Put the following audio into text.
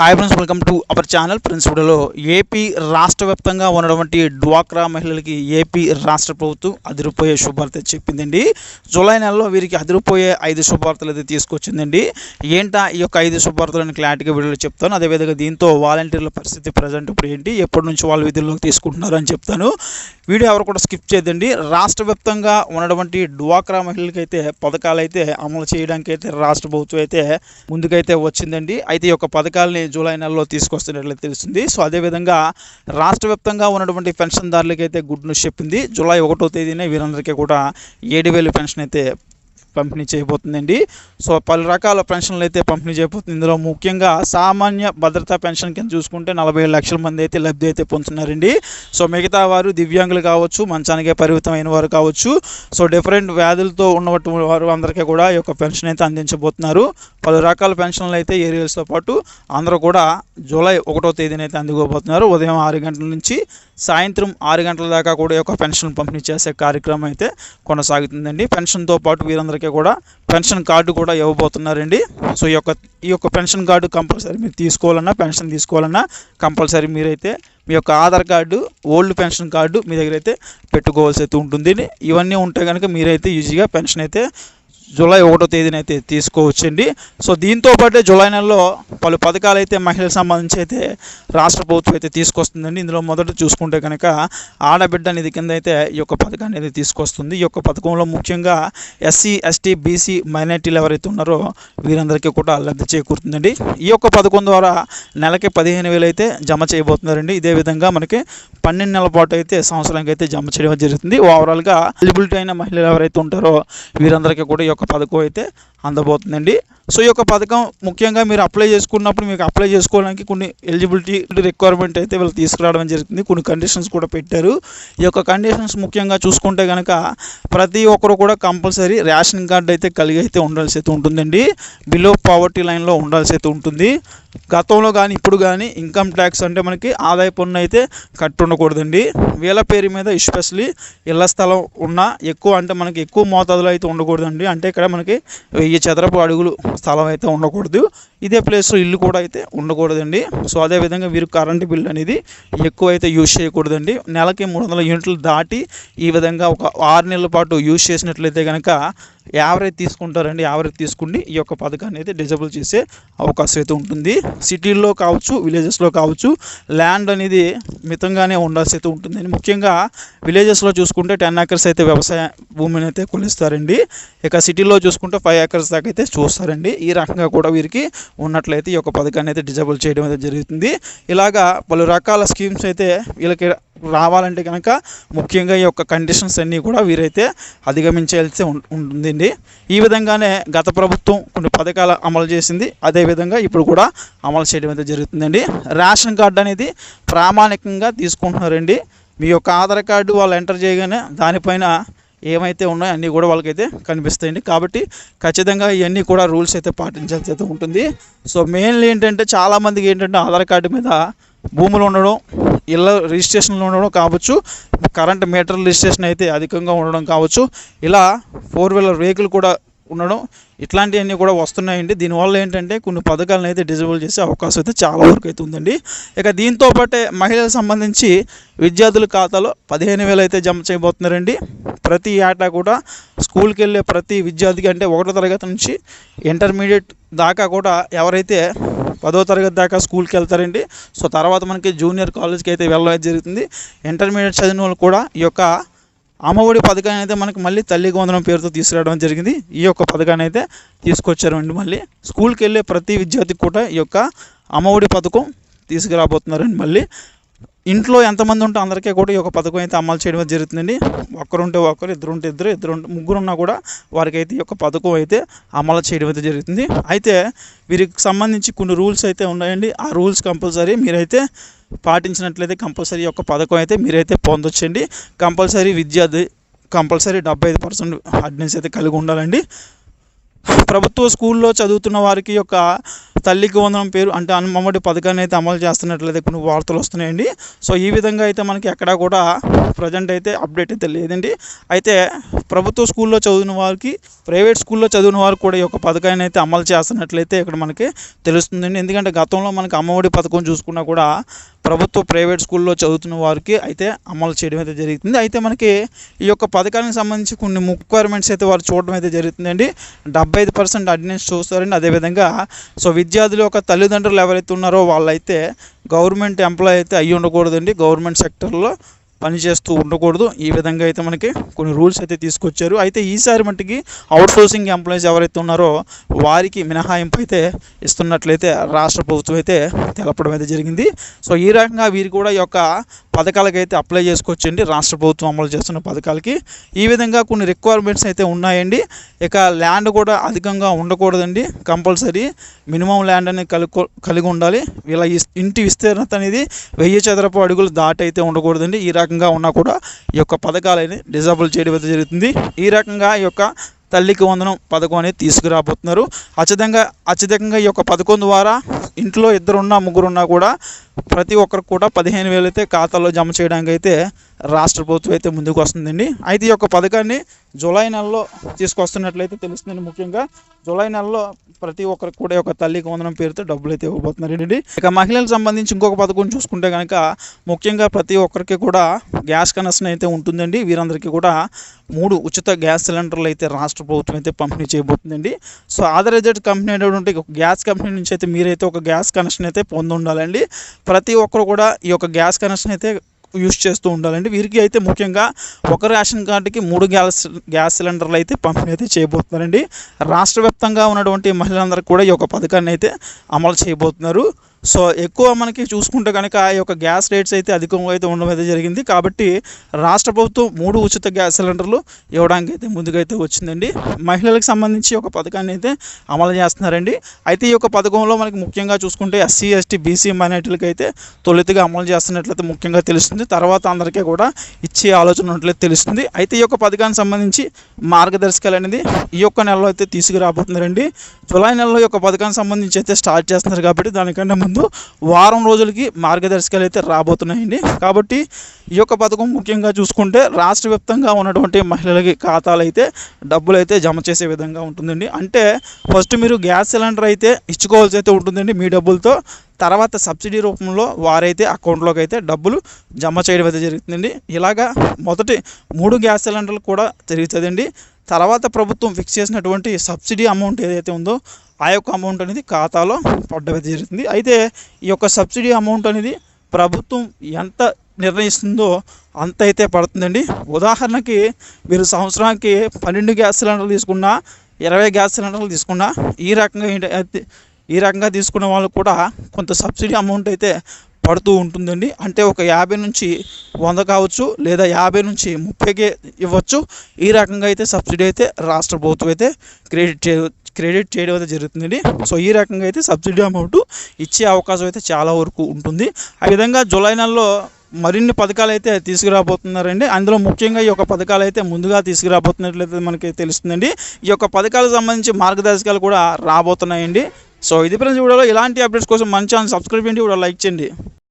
Hi friends welcome to our channel friends AP రాష్ట్ర వ్యాప్తంగా ఉన్నటువంటి డ్వాక్రా మహిళలకి ఏపీ రాష్ట్ర ప్రభుత్వం అదిరిపోయే శుభార్త చెప్పిందండి. జూలై నెలలో వీరికి అదిరిపోయే ఐదు శుభార్తలు అయితే తీసుకొచ్చిందండి. ఏంటా ఈ యొక్క ఐదు శుభార్తలను క్లారిటీగా వీడియోలో చెప్తాను. అదేవిధంగా దీంతో వాలంటీర్ల పరిస్థితి ప్రజెంట్ ఇప్పుడు ఏంటి ఎప్పటి నుంచి వాళ్ళు విధుల్లోకి తీసుకుంటున్నారు అని చెప్తాను. వీడియో ఎవరు కూడా స్కిప్ చేయదండి రాష్ట్ర వ్యాప్తంగా ఉన్నటువంటి డ్వాక్రా మహిళలకి అయితే పథకాలు అయితే అమలు చేయడానికి అయితే రాష్ట్ర ప్రభుత్వం అయితే ముందుకైతే వచ్చిందండి. అయితే ఈ యొక్క పథకాలని జూలై నెలలో తీసుకొస్తున్నట్లయితే తెలుస్తుంది. సో అదేవిధంగా రాష్ట్ర వ్యాప్తంగా ఉన్నటువంటి పెన్షన్దారులకైతే గుడ్ న్యూస్ చెప్పింది. జూలై ఒకటో తేదీనే వీరందరికీ కూడా ఏడు వేలు పెన్షన్ అయితే పంపిణీ చేయబోతుందండి. సో పలు రకాల పెన్షన్లు అయితే పంపిణీ చేయబోతుంది. ఇందులో ముఖ్యంగా సామాన్య భద్రతా పెన్షన్ కింద చూసుకుంటే నలభై ఏడు లక్షల మంది అయితే లబ్ధి అయితే పొందుతున్నారండి. సో మిగతా వారు దివ్యాంగులు కావచ్చు మంచానికే పరిమితమైన వారు కావచ్చు సో డిఫరెంట్ వ్యాధులతో ఉన్నటువంటి వారు అందరికీ కూడా ఈ యొక్క పెన్షన్ అయితే అందించబోతున్నారు. పలు రకాల పెన్షన్లు అయితే ఏరియాలతో పాటు అందరూ కూడా జూలై ఒకటో తేదీన అయితే అందుకోబోతున్నారు. ఉదయం ఆరు గంటల నుంచి సాయంత్రం ఆరు గంటల దాకా కూడా ఈ యొక్క పెన్షన్ పంపిణీ చేసే కార్యక్రమం అయితే కొనసాగుతుందండి. పెన్షన్తో పాటు వీరందరికీ కూడా పెన్షన్ కార్డు కూడా ఇవ్వబోతున్నారండి. సో ఈ యొక్క ఈ యొక్క పెన్షన్ కార్డు కంపల్సరీ మీరు తీసుకోవాలన్నా పెన్షన్ తీసుకోవాలన్నా కంపల్సరీ మీరైతే మీ యొక్క Aadhaar card old pension card మీ దగ్గర అయితే పెట్టుకోవాల్సి అయితే ఉంటుంది. ఇవన్నీ ఉంటే కనుక మీరైతే ఈజీగా పెన్షన్ అయితే జూలై ఒకటో తేదీనైతే తీసుకోవచ్చండి. సో దీంతో పాటే జూలై నెలలో పలు పథకాలు అయితే మహిళలకు సంబంధించి అయితే రాష్ట్ర ప్రభుత్వం అయితే తీసుకొస్తుందండి. ఇందులో మొదట చూసుకుంటే కనుక ఆడబిడ్డ నిధి కింద అయితే ఈ యొక్క పథకాన్ని అయితే తీసుకొస్తుంది. ఈ యొక్క పథకంలో ముఖ్యంగా ఎస్సీ ఎస్టీ బీసీ మైనార్టీలు ఎవరైతే ఉన్నారో వీరందరికీ కూడా లబ్ధి చేకూరుతుందండి. ఈ యొక్క పథకం ద్వారా నెలకి పదిహేను వేలు అయితే జమ చేయబోతున్నారండి. ఇదే విధంగా మనకి పన్నెండు నెలల పాటు అయితే సంవత్సరానికి అయితే జమ చేయడం జరుగుతుంది. ఓవరాల్గా ఎలిజిబిలిటీ అయిన మహిళలు ఎవరైతే ఉంటారో వీరందరికీ కూడా యొక్క పథకం అయితే అందబోతుందండి. సో ఈ యొక్క పథకం ముఖ్యంగా మీరు అప్లై చేసుకున్నప్పుడు మీకు అప్లై చేసుకోవడానికి కొన్ని ఎలిజిబిలిటీ రిక్వైర్మెంట్ అయితే వీళ్ళు తీసుకురావడం జరిగింది. కొన్ని కండిషన్స్ కూడా పెట్టారు. ఈ యొక్క కండిషన్స్ ముఖ్యంగా చూసుకుంటే కనుక ప్రతి ఒక్కరు కూడా కంపల్సరీ రేషన్ కార్డు అయితే కలిగి అయితే ఉండాల్సి అయితే ఉంటుందండి. బిలో పావర్టీ లైన్లో ఉండాల్సి అయితే ఉంటుంది. గతంలో కానీ ఇప్పుడు కానీ ఇన్కమ్ ట్యాక్స్ అంటే మనకి ఆదాయ పన్ను అయితే కట్టు ఉండకూడదండి వీళ్ళ పేరు మీద ఎస్పెషలీ ఇళ్ళ స్థలం ఉన్న ఎక్కువ అంటే మనకి ఎక్కువ మోతాదులో అయితే ఉండకూడదండి. అంటే ఇక్కడ మనకి వెయ్యి చదరపు అడుగులు స్థలం అయితే ఉండకూడదు. ఇదే ప్లేస్లో ఇల్లు కూడా అయితే ఉండకూడదండి. సో అదేవిధంగా వీరు కరెంటు బిల్ అనేది ఎక్కువ అయితే యూజ్ చేయకూడదండి. నెలకి మూడు వందల యూనిట్లు దాటి ఈ విధంగా ఒక ఆరు నెలల పాటు యూజ్ చేసినట్లయితే కనుక యావరేజ్ తీసుకుంటారండి. యావరేజ్ తీసుకుని ఈ యొక్క పథకాన్ని అయితే డిజబుల్ చేసే అవకాశం అయితే ఉంటుంది. సిటీల్లో కావచ్చు విలేజెస్లో కావచ్చు ల్యాండ్ అనేది మితంగానే ఉండాల్సి అయితే ఉంటుందండి ముఖ్యంగా విలేజెస్లో చూసుకుంటే టెన్ ఏకర్స్ అయితే వ్యవసాయ భూమిని అయితే కొలిస్తారండి ఇక సిటీలో చూసుకుంటే ఫైవ్ ఏకర్స్ దాకా అయితే చూస్తారండి. ఈ రకంగా కూడా వీరికి ఉన్నట్లయితే ఈ యొక్క పథకాన్ని అయితే డిజబుల్ చేయడం అయితే జరుగుతుంది. ఇలాగా పలు రకాల స్కీమ్స్ అయితే వీళ్ళకి రావాలంటే కనుక ముఖ్యంగా ఈ యొక్క కండిషన్స్ అన్నీ కూడా వీరైతే అధిగమించాల్సి ఉం- ఉంటుందండి. ఈ విధంగానే గత ప్రభుత్వం కొన్ని పథకాలు అమలు చేసింది. అదేవిధంగా ఇప్పుడు కూడా అమలు చేయడం అయితే జరుగుతుందండి. రేషన్ కార్డు అనేది ప్రామాణికంగా తీసుకుంటున్నారండి. మీ యొక్క ఆధార్ కార్డు వాళ్ళు ఎంటర్ చేయగానే దానిపైన ఏమైతే ఉన్నాయో అన్నీ కూడా వాళ్ళకైతే కనిపిస్తాయండి. కాబట్టి ఖచ్చితంగా ఇవన్నీ కూడా రూల్స్ అయితే పాటించాల్సి అయితే ఉంటుంది. సో మెయిన్లీ ఏంటంటే చాలామందికి ఏంటంటే ఆధార్ కార్డు మీద భూములు ఉండడం ఇళ్ళ రిజిస్ట్రేషన్లు ఉండడం కావచ్చు కరెంట్ మీటర్ రిజిస్ట్రేషన్ అయితే అధికంగా ఉండడం కావచ్చు ఇలా ఫోర్ వీలర్ వెహికల్ కూడా ఉండడం ఇట్లాంటివన్నీ కూడా వస్తున్నాయండి. దీనివల్ల ఏంటంటే కొన్ని పథకాలను అయితే డిజబుల్ చేసే అవకాశం అయితే చాలా వరకు అయితే ఉందండి. ఇక దీంతో పాటే మహిళలకు సంబంధించి విద్యార్థుల ఖాతాలో పదిహేను వేలు అయితే జమ చేయబోతున్నారండి. ప్రతి ఏటా కూడా స్కూల్కి వెళ్ళే ప్రతి విద్యార్థికి అంటే ఒకటో తరగతి నుంచి ఇంటర్మీడియట్ దాకా కూడా ఎవరైతే పదో తరగతి దాకా స్కూల్కి వెళ్తారండి. సో తర్వాత మనకి జూనియర్ కాలేజ్కి అయితే వెళ్ళడం జరుగుతుంది. ఇంటర్మీడియట్ చదివిన వాళ్ళు కూడా ఈ యొక్క అమ్మఒడి పథకాన్ని అయితే మనకి మళ్ళీ తల్లి వందనం పేరుతో తీసుకురావడం జరిగింది. ఈ యొక్క పథకాన్ని అయితే తీసుకొచ్చారండి మళ్ళీ. స్కూల్కి వెళ్ళే ప్రతి విద్యార్థికి కూడా ఈ యొక్క అమ్మఒడి పథకం తీసుకురాబోతున్నారండి మళ్ళీ. ఇంట్లో ఎంతమంది ఉంటే అందరికీ కూడా ఈ యొక్క పథకం అయితే అమలు చేయడం అయితే జరుగుతుందండి. ఒక్కరుంటే ఒకరు ఇద్దరు ఉంటే ఇద్దరు ఇద్దరు ఉంటే ముగ్గురు ఉన్నా కూడా వారికి అయితే ఈ యొక్క పథకం అయితే అమలు చేయడం అయితే జరుగుతుంది. అయితే వీరికి సంబంధించి కొన్ని రూల్స్ అయితే ఉన్నాయండి. ఆ రూల్స్ కంపల్సరీ మీరైతే పాటించినట్లయితే కంపల్సరీ యొక్క పథకం అయితే మీరైతే పొందొచ్చండి. కంపల్సరీ విద్యార్థి కంపల్సరీ డెబ్బై ఐదు పర్సెంట్ అటెండెన్స్ అయితే కలిగి ఉండాలండి. ప్రభుత్వ స్కూల్లో చదువుతున్న వారికి యొక్క తల్లికి వందనం పేరు అంటే అమ్మఒడి పథకాన్ని అయితే అమలు చేస్తున్నట్లయితే కొన్ని వార్తలు వస్తున్నాయండి. సో ఈ విధంగా అయితే మనకి ఎక్కడా కూడా ప్రజెంట్ అయితే అప్డేట్ అయితే లేదండి. అయితే ప్రభుత్వ స్కూల్లో చదివిన వారికి ప్రైవేట్ స్కూల్లో చదివిన వారికి కూడా ఈ యొక్క పథకాన్ని అయితే అమలు చేస్తున్నట్లయితే ఇక్కడ మనకి తెలుస్తుందండి. ఎందుకంటే గతంలో మనకి అమ్మఒడి పథకం చూసుకున్నా కూడా ప్రభుత్వ ప్రైవేట్ స్కూల్లో చదువుతున్న వారికి అయితే అమలు చేయడం అయితే జరుగుతుంది. అయితే మనకి ఈ యొక్క పథకానికి సంబంధించి కొన్ని రిక్వైర్మెంట్స్ అయితే వారు చూడడం అయితే జరుగుతుందండి. డెబ్బై ఐదు పర్సెంట్ అటెండెన్స్ చూస్తారండి. అదేవిధంగా సో విద్యార్థులు యొక్క తల్లిదండ్రులు ఎవరైతే ఉన్నారో వాళ్ళైతే గవర్నమెంట్ ఎంప్లాయ్ అయితే అయ్యి ఉండకూడదండి గవర్నమెంట్ సెక్టర్లో పనిచేస్తూ ఉండకూడదు. ఈ విధంగా అయితే మనకి కొన్ని రూల్స్ అయితే తీసుకొచ్చారు. అయితే ఈసారి మట్టికి అవుట్సోర్సింగ్ ఎంప్లాయీస్ ఎవరైతే ఉన్నారో వారికి మినహాయింపు అయితే ఇస్తున్నట్లయితే రాష్ట్ర ప్రభుత్వం అయితే తెలపడం అయితే జరిగింది. సో ఈ రకంగా వీరు కూడా ఈ యొక్క పథకాలకి అయితే అప్లై చేసుకోవచ్చండి. రాష్ట్ర ప్రభుత్వం అమలు చేస్తున్న పథకాలకి. ఈ విధంగా కొన్ని రిక్వైర్మెంట్స్ అయితే ఉన్నాయండి. ఇక ల్యాండ్ కూడా అధికంగా ఉండకూడదండి. కంపల్సరీ మినిమం ల్యాండ్ అనేది కలిగి కలిగి ఉండాలి. వీళ్ళ ఇస్- ఇంటి విస్తీర్ణత అనేది వెయ్యి చదరపు అడుగులు దాటి అయితే ఉండకూడదండి. ఈ రకంగా ఉన్నా కూడా ఈ యొక్క పథకాలని డిజేబుల్ చేయడం అయితే జరుగుతుంది. ఈ రకంగా ఈ యొక్క తల్లికి వందనం పథకం అనేది తీసుకురాబోతున్నారు. అత్యధికంగా అత్యధికంగా ఈ యొక్క పథకం ద్వారా ఇంట్లో ఇద్దరున్నా ముగ్గురున్నా కూడా ప్రతి ఒక్కరికి కూడా పదిహేను వేలు అయితే ఖాతాలో జమ చేయడానికి అయితే రాష్ట్ర ప్రభుత్వం అయితే ముందుకు వస్తుందండి. అయితే ఈ యొక్క పథకాన్ని జూలై నెలలో తీసుకొస్తున్నట్లయితే తెలుస్తుంది ముఖ్యంగా. జూలై నెలలో ప్రతి ఒక్కరికి కూడా ఒక యొక్క తల్లికి వందనం పేరుతో డబ్బులు అయితే ఇవ్వబోతున్నారండి. ఇక మహిళలకు సంబంధించి ఇంకొక పథకం చూసుకుంటే కనుక ముఖ్యంగా ప్రతి ఒక్కరికి కూడా గ్యాస్ కనెక్షన్ అయితే ఉంటుందండి. వీరందరికీ కూడా మూడు ఉచిత గ్యాస్ సిలిండర్లు అయితే రాష్ట్ర ప్రభుత్వం అయితే పంపిణీ చేయబోతుందండి. సో ఆథరైజ్డ్ కంపెనీ అనేటువంటి గ్యాస్ కంపెనీ నుంచి అయితే మీరైతే ఒక గ్యాస్ కనెక్షన్ అయితే పొంది ఉండాలండి ప్రతి ఒక్కరు కూడా ఈ యొక్క గ్యాస్ కనెక్షన్ అయితే యూస్ చేస్తూ ఉండాలండి. వీరికి అయితే ముఖ్యంగా ఒక రేషన్ కార్డుకి మూడు గ్యాస్ గ్యాస్ సిలిండర్లు అయితే పంపిణీ అయితే చేయబోతున్నారండి. రాష్ట్ర వ్యాప్తంగా ఉన్నటువంటి మహిళలందరికీ కూడా ఈ యొక్క పథకాన్ని అయితే అమలు చేయబోతున్నారు. సో ఎక్కువ మనకి చూసుకుంటే కనుక ఈ యొక్క గ్యాస్ రేట్స్ అయితే అధికంగా అయితే ఉండడం అయితే జరిగింది. కాబట్టి రాష్ట్ర ప్రభుత్వం మూడు ఉచిత గ్యాస్ సిలిండర్లు ఇవ్వడానికి అయితే ముందుకైతే వచ్చిందండి. మహిళలకు సంబంధించి ఒక పథకాన్ని అయితే అమలు చేస్తున్నారండి. అయితే ఈ యొక్క పథకంలో మనకి ముఖ్యంగా చూసుకుంటే ఎస్సీ ఎస్టీ బీసీ మైనార్టీలకు అయితే తొలితగా అమలు చేస్తున్నట్లయితే ముఖ్యంగా తెలుస్తుంది. తర్వాత అందరికీ కూడా ఇచ్చే ఆలోచన ఉన్నట్లయితే తెలుస్తుంది. అయితే ఈ యొక్క పథకానికి సంబంధించి మార్గదర్శకాలు అనేది ఈ యొక్క నెలలో అయితే తీసుకురాబోతున్నారండి. జూలై నెలలో ఈ యొక్క పథకానికి సంబంధించి అయితే స్టార్ట్ చేస్తున్నారు కాబట్టి దానికంటే ముందు వారం రోజులకి మార్గదర్శకాలు అయితే రాబోతున్నాయండి. కాబట్టి ఈ యొక్క పథకం ముఖ్యంగా చూసుకుంటే రాష్ట్ర వ్యాప్తంగా ఉన్నటువంటి మహిళలకి ఖాతాలు అయితే డబ్బులు అయితే జమ చేసే విధంగా ఉంటుందండి. అంటే ఫస్ట్ మీరు గ్యాస్ సిలిండర్ అయితే ఇచ్చుకోవాల్సి అయితే ఉంటుందండి మీ డబ్బులతో. తర్వాత సబ్సిడీ రూపంలో వారైతే అకౌంట్లోకి అయితే డబ్బులు జమ చేయడం అయితే జరుగుతుందండి. ఇలాగా మొదటి మూడు గ్యాస్ సిలిండర్లు కూడా జరుగుతుందండి తర్వాత ప్రభుత్వం ఫిక్స్ చేసినటువంటి సబ్సిడీ అమౌంట్ ఏదైతే ఉందో ఆ యొక్క అమౌంట్ అనేది ఖాతాలో పడ్డది జరుగుతుంది అయితే ఈ యొక్క సబ్సిడీ అమౌంట్ అనేది ప్రభుత్వం ఎంత నిర్ణయిస్తుందో అంత అయితే పడుతుందండి. ఉదాహరణకి మీరు సంవత్సరానికి పన్నెండు గ్యాస్ సిలిండర్లు తీసుకున్నా ఇరవై గ్యాస్ సిలిండర్లు తీసుకున్నా ఈ రకంగా ఈ రకంగా తీసుకున్న వాళ్ళు కూడా కొంత సబ్సిడీ అమౌంట్ అయితే పడుతూ ఉంటుందండి. అంటే ఒక యాభై నుంచి వంద కావచ్చు లేదా యాభై నుంచి ముప్పైకే ఇవ్వచ్చు. ఈ రకంగా అయితే సబ్సిడీ అయితే రాష్ట్ర ప్రభుత్వం అయితే క్రెడిట్ చే క్రెడిట్ చేయడం అయితే జరుగుతుందండి. సో ఈ రకంగా అయితే సబ్సిడీ అమౌంట్ ఇచ్చే అవకాశం అయితే చాలా వరకు ఉంటుంది. ఆ విధంగా జూలై నెలలో మరిన్ని పథకాలు అయితే తీసుకురాబోతున్నారండి. అందులో ముఖ్యంగా ఈ యొక్క పథకాలు అయితే ముందుగా తీసుకురాబోతున్నట్లయితే మనకి తెలుస్తుందండి. ఈ యొక్క పథకాలకు సంబంధించి మార్గదర్శకాలు కూడా రాబోతున్నాయండి. సో ఇది ప్రజలు వీడియోలో. ఇలాంటి అప్డేట్స్ కోసం మంచి ఛానల్ సబ్స్క్రైబ్ చేయండి. కూడా లైక్ చేయండి.